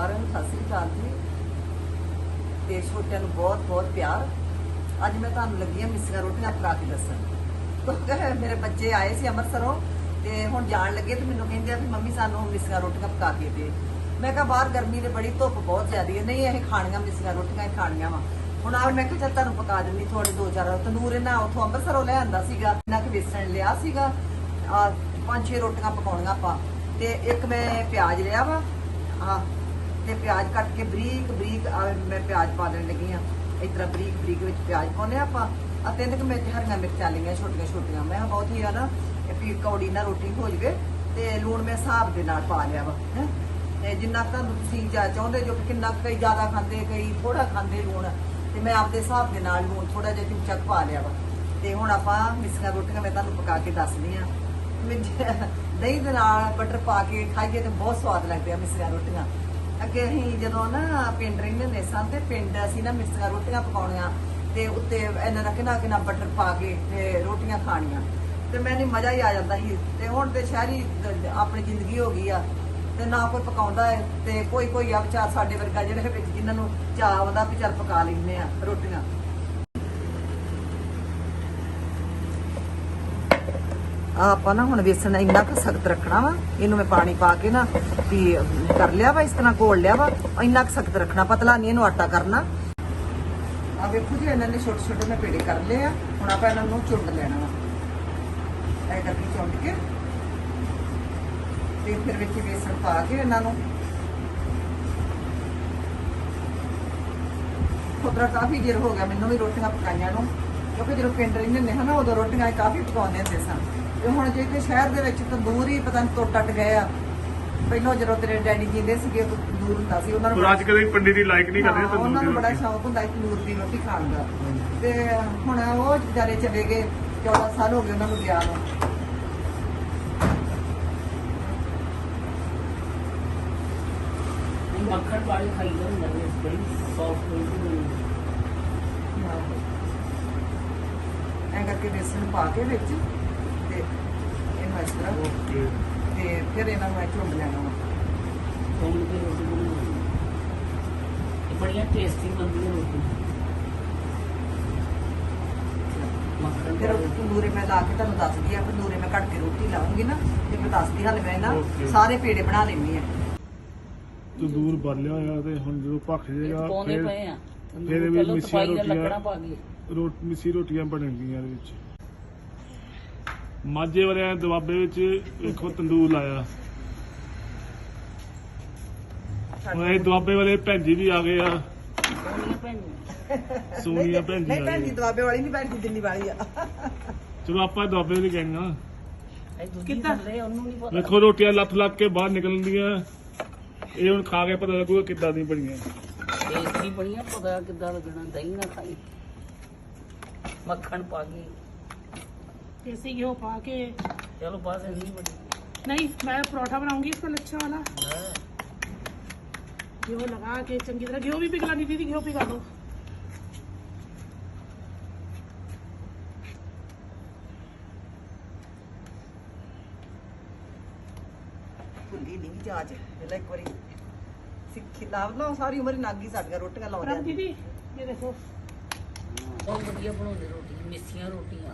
ਸਾਰਿਆਂ ਨੂੰ ਸਤਿ ਸ੍ਰੀ ਅਕਾਲ ਜੀ। ਤੇ ਛੋਟਿਆਂ ਨੂੰ ਬਹੁਤ ਬਹੁਤ ਪਿਆਰ। ਅੱਜ ਮੈਂ ਤੁਹਾਨੂੰ ਲੱਗੀ ਮਿੱਸੀਆਂ ਰੋਟੀਆਂ ਪਕਾ ਕੇ ਦੱਸਣ। ਮੇਰੇ ਬੱਚੇ ਆਏ ਸੀ ਅੰਮ੍ਰਿਤਸਰੋਂ ਤੇ ਹੁਣ ਜਾਣ ਲੱਗੇ ਤੇ ਮੈਨੂੰ ਕਹਿੰਦੇ ਆ ਵੀ ਮੰਮੀ ਸਾਨੂੰ ਮਿੱਸੀਆਂ ਰੋਟੀਆਂ ਪਕਾ ਕੇ ਦੇ। ਮੈਂ ਕਿਹਾ ਬਾਹਰ ਗਰਮੀ ਦੇ ਬੜੀ ਧੁੱਪ ਬਹੁਤ ਜ਼ਿਆਦੀ ਹੈ। ਨਹੀਂ ਇਹ ਖਾਣੀਆਂ ਮਿੱਸੀਆਂ ਰੋਟੀਆਂ ਇਹ ਖਾਣੀਆਂ ਵਾ। ਹੁਣ ਆ ਮੈਂ ਕਿਹਾ ਚੱਲ ਤੁਹਾਨੂੰ ਪਕਾ ਦਿੰਦੀ ਥੋੜੇ ਦੋ ਚਾਰ ਤੰਦੂਰ ਇਹਨਾਂ ਉੱਥੋਂ ਅੰਮ੍ਰਿਤਸਰੋਂ ਲੈ ਆਂਦਾ ਸੀਗਾ। ਇਹਨਾਂ ਕਿ ਵੇਸਣ ਲਿਆ ਸੀਗਾ। ਆ, ਪੰਜ ਛੇ ਰੋਟੀਆਂ ਪਕਾਉਣੀਆਂ ਆਪਾਂ। ਤੇ ਇੱਕ ਮੈਂ ਪਿਆਜ਼ ਲਿਆ ਵਾ। ਆ ਤੇ ਪਿਆਜ਼ ਕੱਟ ਕੇ ਬਰੀਕ ਬਰੀਕ ਮੈਂ ਪਿਆਜ਼ ਪਾ ਦੇਣ ਲੱਗੀ ਆ ਇਸ ਤਰ੍ਹਾਂ ਬਰੀਕ ਬਰੀਕ ਵਿੱਚ ਪਿਆਜ਼ ਪਾਉਨੇ ਆ ਆਪਾਂ। ਆ ਤਿੰਨ ਕੁ ਮਿਰਚ ਹਰੀਆਂ ਮਿਰਚਾਂ ਲਈਆਂ ਛੋਟੀਆਂ ਛੋਟੀਆਂ। ਮੈਂ ਕਿਹਾ ਬਹੁਤ ਹੀ ਆ ਨਾ ਵੀ ਕੌੜੀ ਨਾਲ ਰੋਟੀ ਹੋ ਜਵੇ ਤੇ ਲੂਣ ਮੈਂ ਹਿਸਾਬ ਦੇ ਨਾਲ ਪਾ ਲਿਆ ਵਾ, ਹੈਂ। ਤੇ ਜਿੰਨਾ ਕੁ ਤੁਹਾਨੂੰ ਤੁਸੀਂ ਜਾ ਚਾਹੁੰਦੇ ਜੋ ਕਿ ਕਿੰਨਾ ਕੁ ਕਈ ਜ਼ਿਆਦਾ ਖਾਂਦੇ, ਕਈ ਥੋੜਾ ਖਾਂਦੇ ਲੂਣ, ਤੇ ਮੈਂ ਆਪਦੇ ਹਿਸਾਬ ਦੇ ਨਾਲ ਲੂਣ ਥੋੜਾ ਜਿਹਾ ਚਮਚਾ ਪਾ ਲਿਆ ਵਾ। ਤੇ ਹੁਣ ਆਪਾਂ ਮਿਸਕਾ ਰੋਟੀਆਂ ਮੈਂ ਤੁਹਾਨੂੰ ਪਕਾ ਕੇ ਦੱਸਦੀ ਆ ਦਹੀਂ ਦੇ ਨਾਲ ਬਟਰ ਪਾ ਕੇ ਖਾਈਏ ਤੇ ਬਹੁਤ ਸਵਾਦ ਲੱਗਦੇ ਆ ਮਿਸਕਾ ਰੋਟੀਆਂ। ਅੱਗੇ ਅਸੀਂ ਜਦੋਂ ਨਾ ਪਿੰਡ ਰਹਿੰਦੇ ਹੁੰਦੇ ਸਾਂ ਤੇ ਪਿੰਡ ਅਸੀਂ ਨਾ ਮਿਸਕਾ ਰੋਟੀਆਂ ਪਕਾਉਣੀਆਂ ਤੇ ਉੱਤੇ ਇਹਨਾਂ ਦਾ ਕਿੰਨਾ ਕਿੰਨਾ ਬਟਰ ਪਾ ਕੇ ਤੇ ਰੋਟੀਆਂ ਖਾਣੀਆਂ। ਤੇ ਮੈਨੂੰ ਮਜ਼ਾ ਹੀ ਆ ਜਾਂਦਾ ਸੀ। ਤੇ ਹੁਣ ਤੇ ਸ਼ਹਿਰੀ ਆਪਣੀ ਜ਼ਿੰਦਗੀ ਹੋ ਗਈ ਆ। ਤੇ ਨਾ ਕੋਈ ਪਕਾਉਂਦਾ ਹੈ ਤੇ ਕੋਈ ਕੋਈ ਆ ਵਿਚਾਰ ਸਾਡੇ ਵਰਗਾ ਜਿਹੜੇ ਵਿੱਚ ਜਿਨ੍ਹਾਂ ਨੂੰ ਚਾਹ ਆਉਂਦਾ ਵੀ ਚੱਲ ਪਕਾ ਲੈਂਦੇ ਆ ਰੋਟੀਆਂ। ਆਪਾਂ ਨਾ ਹੁਣ ਵੇਸਣ ਇੰਨਾ ਕੁ ਸਖਤ ਰੱਖਣਾ ਵਾ, ਇਹਨੂੰ ਮੈਂ ਪਾਣੀ ਪਾ ਕੇ ਨਾ ਵੀ ਕਰ ਲਿਆ ਵਾ, ਇਸ ਤਰ੍ਹਾਂ ਘੋਲ ਲਿਆ ਵਾ, ਇੰਨਾ ਕੁ ਸਖਤ ਰੱਖਣਾ, ਪਤਲਾ ਨਹੀਂ ਇਹਨੂੰ ਆਟਾ ਕਰਨਾ। ਆ ਵੇਖੋ ਜੀ, ਇਹਨਾਂ ਨੇ ਛੋਟੇ ਛੋਟੇ ਮੈਂ ਪੇੜੇ ਕਰ ਲਏ ਆ, ਹੁਣ ਆਪਾਂ ਇਹਨਾਂ ਨੂੰ ਚੁੰਡ ਲੈਣਾ ਵਾ। ਐ ਕਰਕੇ ਚੁੰਡ ਕੇ, ਤੇ ਫਿਰ ਵਿੱਚ ਵੇਸਣ ਪਾ ਕੇ ਇਹਨਾਂ ਨੂੰ। ਖੁਦਰਾ ਕਾਫੀ ਦੇਰ ਹੋ ਗਿਆ, ਮੈਨੂੰ ਵੀ ਰੋਟੀਆਂ ਪਕਾਈਆਂ ਨੂੰ, ਕਿਉਂਕਿ ਜਦੋਂ ਪਿੰਡ ਰਹਿੰਦੇ ਹੁੰਦੇ ਹਨਾ ਉਦੋਂ ਰੋਟੀਆਂ ਕਾਫੀ ਪਕਾਉਂਦੇ ਹੁੰਦੇ ਸਨ। ਤੇ ਹੁਣ ਜੇ ਕਿ ਸ਼ਹਿਰ ਦੇ ਵਿੱਚ ਤੰਦੂਰ ਹੀ ਪਤਾ ਨਹੀਂ ਟੁੱਟ ਟੱਟ ਗਏ ਆ। ਪਹਿਲਾਂ ਜਦੋਂ ਤੇਰੇ ਡੈਡੀ ਜੀਂਦੇ ਸੀਗੇ ਉਦੋਂ ਤੰਦੂਰ ਹੁੰਦਾ ਸੀ ਉਹਨਾਂ ਨੂੰ ਪਰ ਅੱਜ ਕੱਲ੍ਹ ਪੰਡਿਤ ਦੀ ਲਾਈਕ ਨਹੀਂ ਕਰਦੇ ਹਾਂ, ਤੰਦੂਰ ਉਹਨਾਂ ਦੀ ਨੂੰ ਬੜਾ ਸ਼ੌਕ ਹੁੰਦਾ ਸੀ ਤੰਦੂਰ ਦੀ ਰੋਟੀ ਖਾਣ ਦਾ। ਤੇ ਹੁਣ ਉਹ ਵਿਚਾਰੇ ਚਲੇ ਗਏ 14 ਸਾਲ ਹੋ ਗਏ ਉਹਨਾਂ ਨੂੰ ਗਿਆ ਨੂੰ। ਮੱਖਣ ਵਾਲੀ ਖਾਈ ਦਾ ਹੁੰਦਾ ਹੈ ਬੜੀ ਸੌਫਟ ਹੋਈ ਹੁੰਦੀ ਐਂ ਕਰਕੇ ਬੇਸਣ ਪਾ ਕੇ ਵਿੱਚ ਤੇ ਇਹਨੂੰ ਇਸ ਤਰ੍ਹਾਂ ਓਕੇ ਤੇ ਫਿਰ ਇਹਨਾਂ ਨੂੰ ਮੈਂ ਝੁੰਡ ਲੈਣਾ ਵਾ। ਕੋਲ ਦੀ ਰੋਟੀ ਬਣਾਉਂਦੀ? ਇਹ ਬੜੀਆਂ ਟੇਸਟੀ ਬਣਦੀ ਹੈ ਰੋਟੀ ਮੱਖਣ ਫਿਰ ਵਾਲੀ ਤੰਦੂਰੇ ਮੈਂ ਲਾ ਕੇ ਤੁਹਾਨੂੰ ਦੱਸਦੀ ਆ ਤੰਦੂਰੇ ਮੈਂ ਕੱਟ ਕੇ ਰੋਟੀ ਲਾਉਂਗੀ ਨਾ ਤੇ ਮੈਂ ਦੱਸਦੀ ਹਾਲੇ ਮੈਂ ਨਾ Okay. ਸਾਰੇ ਪੇੜੇ ਬਣਾ ਲੈਣੀ ਆ ਤੰਦੂਰ ਬਾਲਿਆ ਹੋਇਆ ਤੇ ਹੁਣ ਜਦੋਂ ਭੱਖ ਇਹ ਜਾਏਗਾ ਪਾਉਣੇ ਫਿਰ ਪਏ ਆ। ਫਿਰ ਵੀ ਪਹਿਲਾਂ ਮਿੱਸੀਆਂ ਸਫ਼ਾਈ ਦਾ ਰੋਟੀਆਂ- ਲੱਗਣਾ ਪਾ ਗਈ ਰੋਟ ਮਿੱਸੀ ਰੋਟੀਆਂ ਬਣਨਗੀਆਂ ਇਹਦੇ ਵਿੱਚ। ਮਾਝੇ ਵਾਲਿਆਂ ਦੇ ਦੁਆਬੇ ਵਿੱਚ ਵੇਖੋ ਤੰਦੂਰ ਲਾਇਆ। ਹੁਣ ਇਹ ਦੁਆਬੇ ਵਾਲੇ ਭੈਣ ਜੀ ਵੀ ਆ ਗਏ ਆ। ਸੋਨੀਆ ਭੈਣ ਜੀ ਨਹੀਂ ਆ ਭੈਣ ਜੀ ਗਏ। ਦਵਾਬੇ ਵਾਲੀ ਨਹੀਂ ਭੈਣ ਜੀ ਦਿੱਲੀ ਵਾਲੀ ਆ। ਚਲੋ ਆਪਾਂ ਦੁਆਬੇ ਵਾਲੇ ਕਹਿੰਦੇ ਆ। ਥੱਲੇ ਉਹਨੂੰ ਨਹੀਂ ਪਤਾ। ਵੇਖੋ ਰੋਟੀਆਂ ਲੱਥ ਲੱਥ ਕੇ ਬਾਹਰ ਨਿਕਲਣਦੀਆਂ ਇਹ ਹੁਣ ਖਾ ਕੇ ਪਤਾ ਲੱਗੂਗਾ ਕਿੱਦਾਂ ਦੀ ਬਣੀਆਂ। ਟੇਸਟੀ ਬਣੀਆਂ ਪਤਾ ਕਿੱਦਾਂ ਲੱਗਣਾ ਦਹੀਂ ਨਾ ਖਾਈ ਮੱਖਣ ਪਾ ਗਈ देसी घी पा के ਚਲੋ ਬਸ ਇੰਨੀ ਬਣੀ नहीं मैं परोठा बनाऊंगी इसका लच्छा वाला घी लगा के चंगी तरह घी भी पिघला नहीं दीदी घी पिघला दो ਭੁੱਲੀ ਨਹੀਂ ਜਾਜ ਪਹਿਲਾਂ ਇੱਕ ਵਾਰੀ ਸਿੱਖੀ ਲਾਭ ਲਓ ਸਾਰੀ ਉਮਰ ਹੀ ਨਾਗੀ ਸਾਡੀਆਂ ਰੋਟੀਆਂ और ਲਾਉਂਦੇ अब दीदी ये देखो ਬਹੁਤ ਵਧੀਆ ਬਣਾਉਂਦੇ ਰੋਟੀ ਮਿੱਸੀਆਂ ਰੋਟੀਆਂ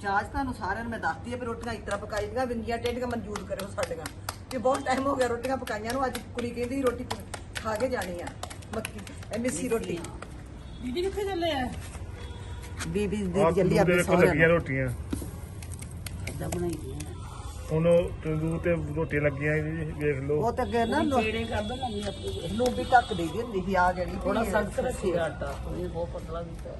ਜਾਂਚ ਤੁਹਾਨੂੰ ਸਾਰਿਆਂ ਨੂੰ ਮੈਂ ਦੱਸਦੀ ਆ ਵੀ ਰੋਟੀਆਂ ਇਸ ਤਰ੍ਹਾਂ ਪਕਾਈ ਦੀਆਂ ਵਿੰਗੀਆਂ ਟੇਢੀਆਂ ਮਨਜ਼ੂਰ ਕਰਿਓ ਸਾਡੀਆਂ। ਤੇ ਬਹੁਤ ਟਾਈਮ ਹੋ ਗਿਆ ਰੋਟੀਆਂ ਪਕਾਈਆਂ ਨੂੰ ਅੱਜ ਕੁੜੀ ਕਹਿੰਦੀ ਰੋਟੀ ਖਾ ਕੇ ਜਾਣੀ ਆ ਮੱਕੀ ਇਹ ਮਿੱਸੀ ਰੋਟੀ। ਦੀਦੀ ਕਿੱਥੇ ਚੱਲੇ ਆ? ਬੀਬੀ ਦੇ ਜੱਲੀ ਆਪਣੇ ਸਹੁਰੇ ਲੱਗੀਆਂ ਰੋਟੀਆਂ। ਅੱਧਾ ਬਣਾਈ ਦੀਆਂ ਹੁਣ ਤੰਦੂਰ ਤੇ ਰੋਟੀ ਲੱਗੀਆਂ ਜੀ ਵੇਖ ਲਓ। ਉਹ ਤਾਂ ਅੱਗੇ ਨਾ ਜਿਹੜੇ ਕਰ ਦੋ ਮੰਮੀ ਆਪਣੀ ਲੋਬੀ ਟੱਕ ਦੇ ਦਿੰਦੀ ਸੀ ਆ ਜਿਹੜੀ ਥੋੜਾ ਸਖਤ ਰੱਖੀ ਆਟਾ। ਇਹ ਬਹੁਤ ਪਤਲਾ ਵੀ ਤਾਂ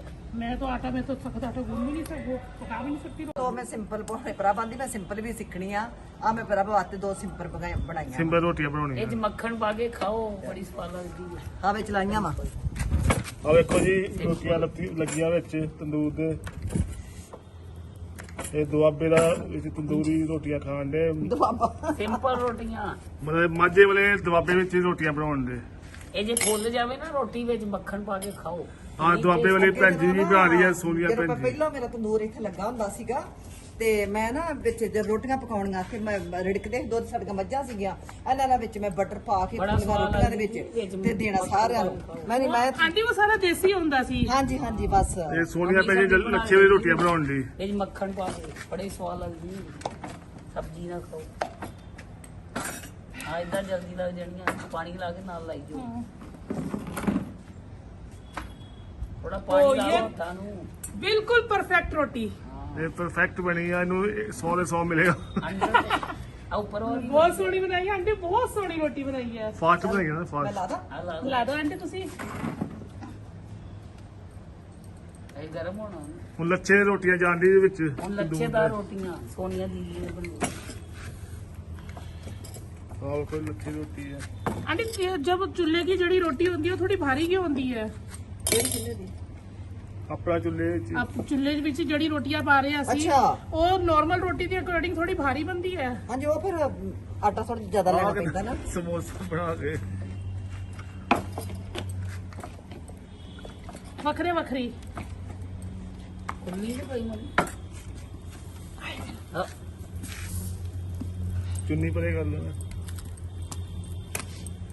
ਤੰਦੂਰੀ ਰੋਟੀਆਂ ਖਾਣ ਦੇ। ਦੁਆਬਾ। ਸਿੰਪਲ ਮਾਝੇ ਵਾਲੇ ਦੁਆਬੇ ਵਿੱਚ ਰੋਟੀਆਂ ਬਣਾਉਣ ਦੇ। ਇਹ ਜੇ ਫੁੱਲ ਜਾਵੇ ਨਾ ਰੋਟੀ ਵਿੱਚ ਮੱਖਣ ਪਾ ਕੇ ਖਾਓ। ਆ ਦੁਆਬੇ ਵਾਲੀ ਭੈਣ ਜੀ ਵੀ ਬਣਾ ਰਹੀ ਸੋਨੀਆ ਭੈਣ ਜੀ। ਪਹਿਲਾਂ ਮੇਰਾ ਤੰਦੂਰ ਇੱਥੇ ਲੱਗਾ ਹੁੰਦਾ ਸੀਗਾ ਤੇ ਮੈਂ ਨਾ ਵਿੱਚ ਜਦ ਰੋਟੀਆਂ ਪਕਾਉਣੀਆਂ ਫਿਰ ਮੈਂ ਰਿੜਕਦੇ ਦੁੱਧ ਸਾਡੀਆਂ ਮੱਝਾਂ ਸੀਗੀਆਂ। ਇਹਨਾਂ ਦੇ ਵਿੱਚ ਮੈਂ ਬਟਰ ਪਾ ਕੇ ਪੂਰੀਆਂ ਰੋਟੀਆਂ ਦੇ ਵਿੱਚ ਤੇ ਦੇਣਾ ਸਾਰਿਆਂ ਨੂੰ। ਮੈਂ ਨਹੀਂ ਮੈਂ ਆਂਟੀ ਉਹ ਸਾਰਾ ਦੇਸੀ ਹੁੰਦਾ ਸੀ। ਹਾਂਜੀ ਹਾਂਜੀ ਬਸ। ਇਹ ਸੋਨੀਆ ਭੈਣ ਜੀ ਲੱਛੇ ਵਾਲੀ ਰੋਟੀਆਂ ਬਣਾਉਣ ਦੀ ਇਹ ਮੱਖਣ ਪਾ ਕੇ ਬੜੀ ਸਵਾਦ ਲੱਗਦੀ। ਸਬਜ਼ੀ ਨਾਲ ਖਾਓ। ਆ ਇਦਾਂ ਜਲਦੀ ਲੱਗ ਜਾਣੀਆਂ ਪਾਣੀ ਲਾ ਕੇ ਨਾਲ ਲਾਈ ਜਾਓ। ਬਿਲਕੁਲ ਪਰਫੈਕਟ ਰੋਟੀ। ਇਹ ਪਰਫੈਕਟ ਬਣੀ ਆ ਇਹਨੂੰ 100 ਦੇ 100 ਮਿਲੇਗਾ। ਆ ਉੱਪਰ ਬਹੁਤ ਸੋਹਣੀ ਬਣਾਈ ਆ ਬਹੁਤ ਸੋਹਣੀ ਰੋਟੀ ਬਣਾਈ ਆ। ਫਾਸਟ ਬਣਾਈ ਆ ਫਾਸਟ ਲਾ ਦੋ ਆਂਟੀ ਤੁਸੀਂ। ਇਹ ਗਰਮ ਹੋਣਾ ਹੁਣ ਲੱਛੇ ਰੋਟੀਆਂ ਜਾਂਦੀ ਦੇ ਵਿੱਚ। ਹੁਣ ਲੱਛੇਦਾਰ ਰੋਟੀਆਂ ਸੋਨੀਆ ਦੀਦੀ ਨੇ ਬਣਾਈ ਆਹ ਕੋਈ ਲੱਛੇ ਆਪਣਾ ਚੁੱਲੇ ਵਿੱਚ ਆਪ ਚੁੱਲ੍ਹੇ ਦੇ ਵਿੱਚ ਜਿਹੜੀ ਰੋਟੀਆਂ ਪਾ ਰਹੇ ਹਾਂ ਅਸੀਂ ਅੱਛਾ। ਉਹ ਨਾਰਮਲ ਰੋਟੀ ਦੇ ਅਕੋਰਡਿੰਗ ਥੋੜੀ ਭਾਰੀ ਬਣਦੀ ਹੈ ਹਾਂਜੀ ਉਹ ਫਿਰ ਆਟਾ ਥੋੜਾ ਜ਼ਿਆਦਾ ਲੈਣਾ ਪੈਂਦਾ ਨਾ ਸਮੋਸਾ ਬਣਾ ਕੇ ਵੱਖਰੇ ਵੱਖਰੀ ਖੁੱਲੀ ਨਹੀਂ ਪਈ ਮੈਨੂੰ ਚੁੰਨੀ ਪਰੇ ਕਰ ਲੈਣਾ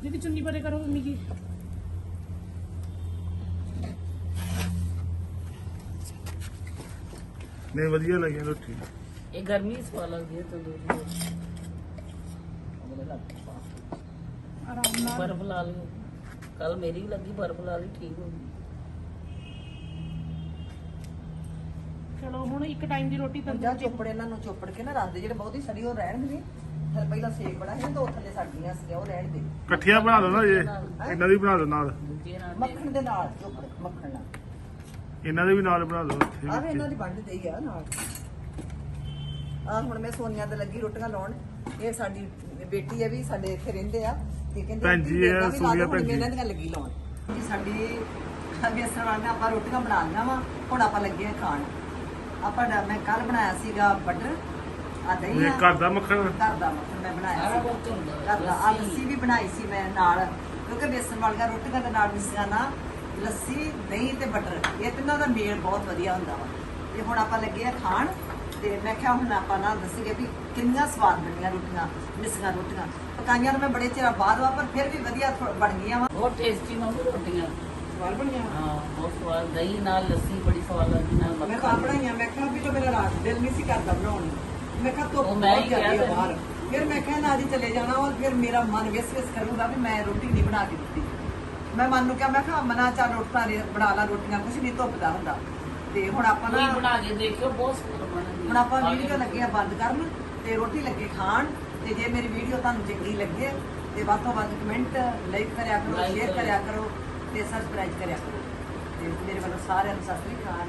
ਜਿਹਦੀ ਚੁੰਨੀ ਪਰੇ ਕਰੋ ਮੰਮੀ ਜੀ ਨਹੀਂ ਵਧੀਆ ਲੱਗਿਆ ਰੋਟੀ। ਇਹ ਗਰਮੀ 'ਚ ਸਵਾਦ ਲੱਗਦੀ ਹੈ ਤੰਦੂਰੀ। ਆਰਾਮ ਨਾਲ। ਬਰਫ ਲਾ ਲਿਓ ਕੱਲ ਮੇਰੀ ਵੀ ਲੱਗੀ ਬਰਫ ਲਾ ਲਈ ਠੀਕ ਹੋ ਗਈ। ਚਲੋ ਹੁਣ ਇੱਕ ਟਾਈਮ ਦੀ ਰੋਟੀ ਜਾਂ ਤੰਦੂਰ ਚੋਪੜ ਇਹਨਾਂ ਨੂੰ ਚੋਪੜ ਕੇ ਨਾ ਰੱਖਦੇ ਜਿਹੜੇ ਬਹੁਤੀ ਸੜੀ ਉਹ ਰਹਿਣ ਦੇ ਫਿਰ ਪਹਿਲਾਂ ਸੇਕ ਬੜਾ ਸੀ ਤਾਂ ਉਹ ਥੱਲੇ ਸੜਦੀਆਂ ਸੀ ਉਹ ਰਹਿਣ ਦੇ ਇਕੱਠੀਆਂ ਬਣਾ ਲਓ ਨਾ ਇਹ ਇਹਨਾਂ ਦੀ ਬਣਾ ਦੂਜੇ ਨਾਲ ਮੱਖਣ ਦੇ ਨਾਲ ਚੋਪੜ ਮੱਖਣ ਨਾਲ। ਇਹਨਾਂ ਦੇ ਵੀ ਨਾਲ ਬਣਾ ਲਓ ਇੱਥੇ ਆਹ ਵੀ ਇਹਨਾਂ। ਦੀ ਵੰਡ ਦੇਈ ਆ ਨਾਲ। ਆ ਹੁਣ ਮੈਂ ਸੋਨੀਆ ਤੇ ਲੱਗੀ ਰੋਟੀਆਂ ਲਾਉਣ। ਇਹ ਸਾਡੀ ਬੇਟੀ ਹੈ ਵੀ ਸਾਡੇ ਇੱਥੇ ਰਹਿੰਦੇ ਆ। ਤੇ ਕਹਿੰਦੇ ਭੈਣ ਜੀ ਵੀ ਹੈ, ਇਹਨਾਂ ਵੀ ਲਾ ਸੋਨੀਆ ਭੈਣ ਜੀ। ਇਹਨਾਂ ਦੀਆਂ ਲੱਗੀ ਲਾਉਣ। ਜੀ ਸਾਡੀ ਬੇਸਣ ਵਾਲੀਆਂ ਆਪਾਂ ਰੋਟੀਆਂ ਬਣਾ ਲਈਆਂ ਵਾ ਹੁਣ ਆਪਾਂ ਲੱਗੇ ਆ ਖਾਣ। ਆਪਾਂ ਦਾ- ਮੈਂ ਕੱਲ ਬਣਾਇਆ ਸੀਗਾ ਬਟਰ ਆ ਦਹੀਂ ਇਹ ਆ। ਘਰ ਦਾ ਮੱਖਣ? ਘਰ ਦਾ ਮੱਖਣ ਮੈਂ ਬਣਾਇਆ ਸਾਰਾ ਸੀ। ਹੁੰਦਾ। ਘਰ ਦਾ। ਆ ਲੱਸੀ ਵੀ ਬਣਾਈ ਸੀ ਮੈਂ ਨਾਲ ਕਿਉਂਕਿ ਬੇਸਣ ਵਾਲੀਆਂ ਰੋਟੀਆਂ ਦੇ ਨਾਲ ਮਿਸਿਆ ਨਾ ਲੱਸੀ ਦਹੀਂ ਤੇ ਬਟਰ ਇਹ ਤਿੰਨਾਂ ਦਾ ਮੇਲ ਬਹੁਤ ਵਧੀਆ ਹੁੰਦਾ ਵਾ। ਤੇ ਹੁਣ ਆਪਾਂ ਲੱਗੇ ਆ ਖਾਣ ਤੇ ਮੈਂ ਕਿਹਾ ਹੁਣ ਆਪਾਂ ਨਾ ਦੱਸੀਏ ਵੀ ਕਿੰਨੀਆਂ ਸਵਾਦ ਬਣੀਆਂ ਰੋਟੀਆਂ ਮਿਸੀਆਂ ਰੋਟੀਆਂ। ਪਕਾਈਆਂ ਨੂੰ ਮੈਂ ਬੜੇ ਚਿਰ ਬਾਅਦ ਵਾ ਪਰ ਫਿਰ ਵੀ ਵਧੀਆ ਬਣ ਗਈਆਂ ਵਾ। ਬਹੁਤ ਟੇਸਟੀ ਮੰਮੀ ਰੋਟੀਆਂ। ਸਵਾਦ ਬਣੀਆਂ ਹਾਂ ਬਹੁਤ ਸਵਾਦ। ਦਹੀਂ ਨਾਲ ਲੱਸੀ ਬੜੀ ਸਵਾਦ ਲੱਗਦੀ ਨਾਲ ਮੈਂ ਤਾਂ ਬਣਾਈਆਂ ਮੈਂ ਕਿਹਾ ਵੀ ਤਾਂ ਮੇਰਾ ਰਾਤ ਦਿਲ ਨਹੀਂ ਸੀ ਕਰਦਾ ਬਣਾਉਣ ਨੂੰ। ਮੈਂ ਕਿਹਾ ਧੁੱਪ ਬਹੁਤ ਹੀ ਜ਼ਿਆਦੀ ਆ ਬਾਹਰ। ਫਿਰ ਮੈਂ ਕਿਹਾ ਨਾ ਜੀ ਚਲੇ ਜਾਣਾ ਔਰ ਫਿਰ ਮੇਰਾ ਮਨ ਵਿਸ ਵਿਸ ਕਰੂਗਾ ਵੀ ਮੈਂ ਰੋਟੀ ਨਹੀਂ ਬਣਾ ਕੇ ਦਿੱਤੀ। ਮੈਂ ਮਨ ਨੂੰ ਕਿਹਾ ਮੈਂ ਕਿਹਾ ਮਨਾ ਚਾ ਰੋਟੀਆਂ ਦੇ- ਬਣਾ ਲਾ ਰੋਟੀਆਂ ਕੁਝ ਨਹੀਂ ਧੁੱਪ ਦਾ ਹੁੰਦਾ। ਤੇ ਹੁਣ ਆਪਾਂ ਨਾ ਬਣਾ ਕੇ ਦੇਖਿਓ ਬਹੁਤ ਬਣਦੀ ਹੁਣ ਆਪਾਂ ਵੀਡੀਓ ਲੱਗੇ ਆ ਬੰਦ ਕਰਨ ਤੇ ਰੋਟੀ ਲੱਗੇ ਖਾਣ ਤੇ ਜੇ ਮੇਰੀ ਵੀਡੀਓ ਤੁਹਾਨੂੰ ਚੰਗੀ ਲੱਗੇ ਤੇ ਵੱਧ ਤੋਂ ਵੱਧ ਕਮੈਂਟ ਲਾਈਕ ਕਰਿਆ ਕਰੋ ਸ਼ੇਅਰ। ਕਰਿਆ ਕਰੋ ਤੇ ਸਬਸਕ੍ਰਾਈਬ ਕਰਿਆ ਕਰੋ। ਤੇ ਮੇਰੇ ਵੱਲੋਂ ਸਾਰਿਆਂ ਨੂੰ ਸਤਿ ਸ੍ਰੀ ਅਕਾਲ।